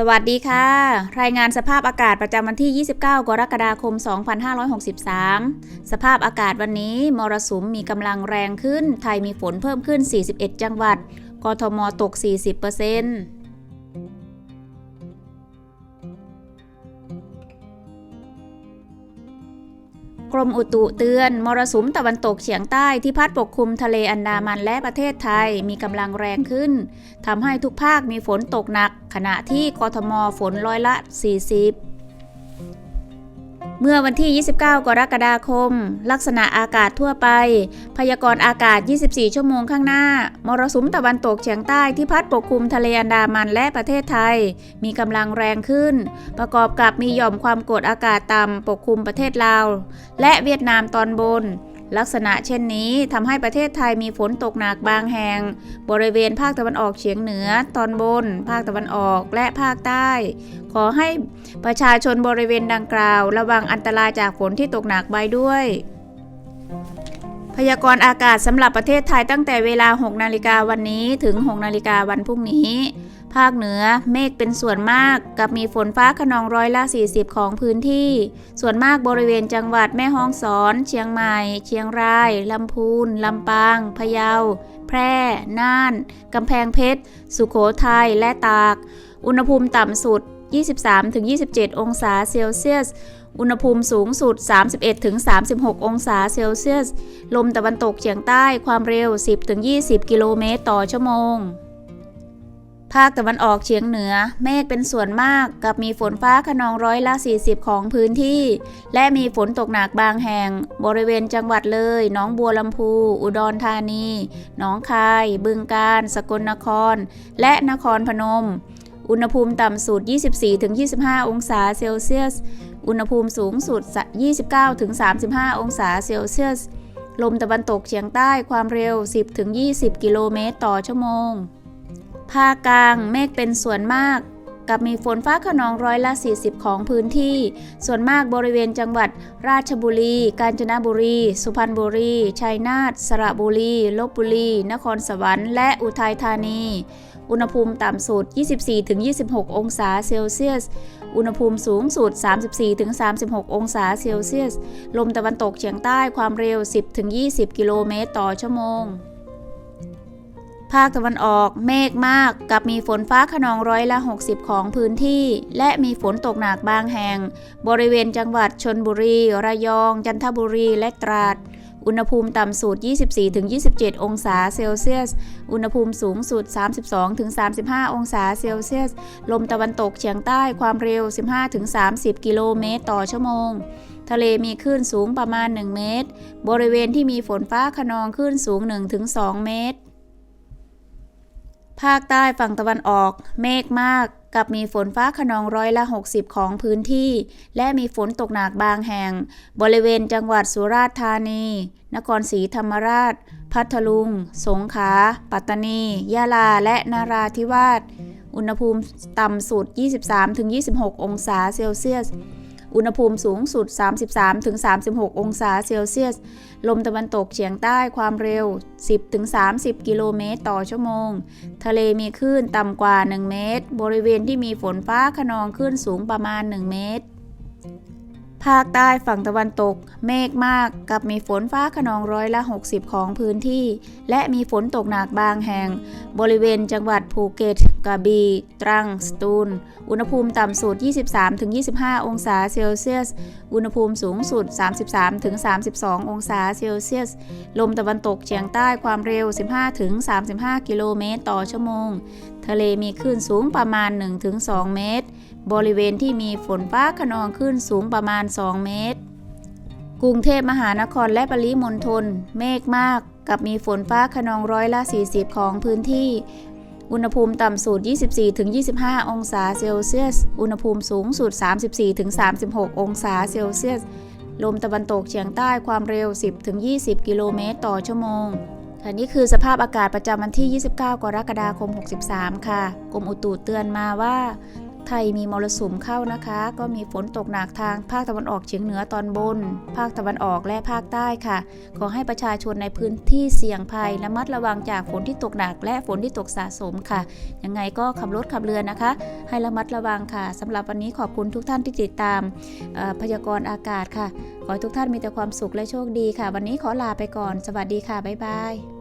สวัสดีค่ะ รายงานสภาพอากาศประจำวันที่ 29 กรกฎาคม 2563 สภาพอากาศวันนี้มรสุมมีกำลังแรงขึ้น ไทยมีฝนเพิ่มขึ้น 41 จังหวัด กทมตก 40% กรมอุตุเตือน มรสุมตะวันตกเฉียงใต้ที่พัดปกคลุมทะเลอันดามันและประเทศไทยมีกำลังแรงขึ้นทำให้ทุกภาคมีฝนตกหนัก ขณะที่กทมฝนร้อยละ 40 เมื่อวันที่ 29 กรกฎาคม ลักษณะอากาศทั่วไป พยากรณ์อากาศ 24 ชั่วโมงข้างหน้า มรสุมตะวันตกเฉียงใต้ที่พัดปกคลุมทะเลอันดามันและประเทศไทย มีกำลังแรงขึ้น ประกอบกับมีหย่อมความกดอากาศต่ำปกคลุมประเทศลาว และเวียดนามตอนบน ลักษณะเช่นนี้ทำให้ประเทศไทยมีฝนตกหนักบางแห่ง บริเวณภาคตะวันออกเฉียงเหนือ ตอนบน ภาคตะวันออกและภาคใต้ ขอให้ประชาชนบริเวณดังกล่าว ระวังอันตรายจากฝนที่ตกหนักไว้ด้วย พยากรณ์อากาศสำหรับประเทศไทยตั้งแต่เวลา 6 นาฬิกาวันนี้ถึง 6 นาฬิกาวันพรุ่งนี้ ภาคเหนือเมฆเป็นส่วนมากกับมีฝนฟ้าขนองร้อยละ 40 ของพื้นที่ ส่วนมากบริเวณจังหวัดแม่ฮ่องสอน เชียงใหม่ เชียงราย ลำพูน ลำปาง พะเยา แพร่ น่าน กำแพงเพชร สุโขทัย และตาก อุณหภูมิต่ำสุด 23-27 องศาเซลเซียสอุณหภูมิสูงสุด 31-36 องศาเซลเซียส ลมตะวันตกเฉียงใต้ความเร็ว 10-20 กิโลเมตรต่อชั่วโมง ภาคตะวันออกเฉียงเหนือ เมฆเป็นส่วนมากกับมีฝนฟ้าขนองร้อยละ 40 ของพื้นที่ และมีฝนตกหนักบางแห่ง บริเวณจังหวัดเลยหนองบัวลำพู อุดรธานีหนองคาย บึงกาฬสกลนคร และนครพนม อุณหภูมิต่ำสุด 24-25 องศาเซลเซียส อุณหภูมิสูงสุด 29-35 องศาเซลเซียส ลมตะวันตกเฉียงใต้ความเร็ว 10-20 กิโลเมตรต่อชั่วโมง ภาคกลาง เมฆเป็นส่วนมาก กับมีฝนฟ้าขนองร้อยละ 40 ของพื้นที่ ส่วนมากบริเวณจังหวัด ราชบุรี กาญจนบุรี สุพรรณบุรี ชัยนาท สระบุรี ลบบุรี นครสวรรค์ และอุทัยธานี อุณหภูมิต่ำสุด 24-26 องศาเซลเซียส อุณหภูมิสูงสุด 34-36 องศาเซลเซียส ลมตะวันตกเฉียงใต้ความเร็ว 10-20 กิโลเมตรต่อชั่วโมง ภาคตะวันออกเมฆมากกับมีฝนฟ้าขนองร้อยละ 60 ของพื้นที่ และมีฝนตกหนักบางแห่ง บริเวณจังหวัดชนบุรี ระยอง จันทบุรี และตราด อุณหภูมิต่ำสุด 24-27 องศาเซลเซียส อุณหภูมิสูงสุด 32-35 องศาเซลเซียส ลมตะวันตกเฉียงใต้ความเร็ว 15-30 กิโลเมตรต่อชั่วโมงทะเลมีคลื่นสูงประมาณ 1 เมตร บริเวณที่มีฝนฟ้าขนองคลื่นสูง 1-2 เมตร ภาคใต้ฝั่งตะวันออก เมฆมาก กับมีฝนฟ้าขนองร้อยละ 60 ของพื้นที่ และมีฝนตกหนักบางแห่ง บริเวณจังหวัดสุราษฎร์ธานี นครศรีธรรมราช พัทลุง สงขลาปัตตานี ยะลา และนาราธิวาส อุณหภูมิต่ำสุด 23-26 องศาเซลเซียส อุณหภูมิสูงสุด 33-36 องศาเซลเซียส ลมตะวันตกเฉียงใต้ความเร็ว 10-30 กิโลเมตรต่อชั่วโมง ทะเลมีคลื่นต่ำกว่า 1 เมตร บริเวณที่มีฝนฟ้าขนองคลื่นสูงประมาณ 1 เมตร ภาคใต้ฝั่งตะวันตก เมฆมากกับมีฝนฟ้าขนองร้อยละ 60 ของพื้นที่ และมีฝนตกหนักบางแห่ง บริเวณจังหวัดภูเก็ตกระบี่ตรัง สตูล อุณหภูมิต่ำสุด 23-25 องศาเซลเซียส อุณหภูมิสูงสุด 33-32 องศาเซลเซียส ลมตะวันตกเฉียงใต้ความเร็ว 15-35 กิโลเมตรต่อชั่วโมง ทะเลมีคลื่นสูงประมาณ 1-2 เมตร บริเวณที่มีฝนฟ้าขนองคลื่นสูงประมาณ 2 เมตร กรุงเทพมหานครและปริมณฑลเมฆมาก กับมีฝนฟ้าขนองร้อยละ 40 ของพื้นที่ อุณหภูมิต่ำสุด 24-25 องศาเซลเซียส อุณหภูมิสูงสุด 34-36 องศาเซลเซียส ลมตะวันตกเฉียงใต้ความเร็ว 10-20 กิโลเมตรต่อชั่วโมง ค่ะนี่คือสภาพอากาศประจำวันที่ 29 กรกฎาคม 63 ค่ะ กรมอุตุเตือนมาว่าไทยมีมรสุมเข้านะคะ ก็มีฝนตกหนักทางภาคตะวันออกเฉียงเหนือตอนบน ภาคตะวันออกและภาคใต้ค่ะ ขอให้ประชาชนในพื้นที่เสี่ยงภัยระมัดระวังจากฝนที่ตกหนัก และฝนที่ตกสะสมค่ะ ยังไงก็ขับรถขับเรือนะคะ ให้ระมัดระวังค่ะสำหรับวันนี้ขอบคุณทุกท่านที่ติดตามพยากรณ์อากาศค่ะ ขอให้ทุกท่านมีแต่ความสุขและโชคดีค่ะ วันนี้ขอลาไปก่อน สวัสดีค่ะบ๊ายบาย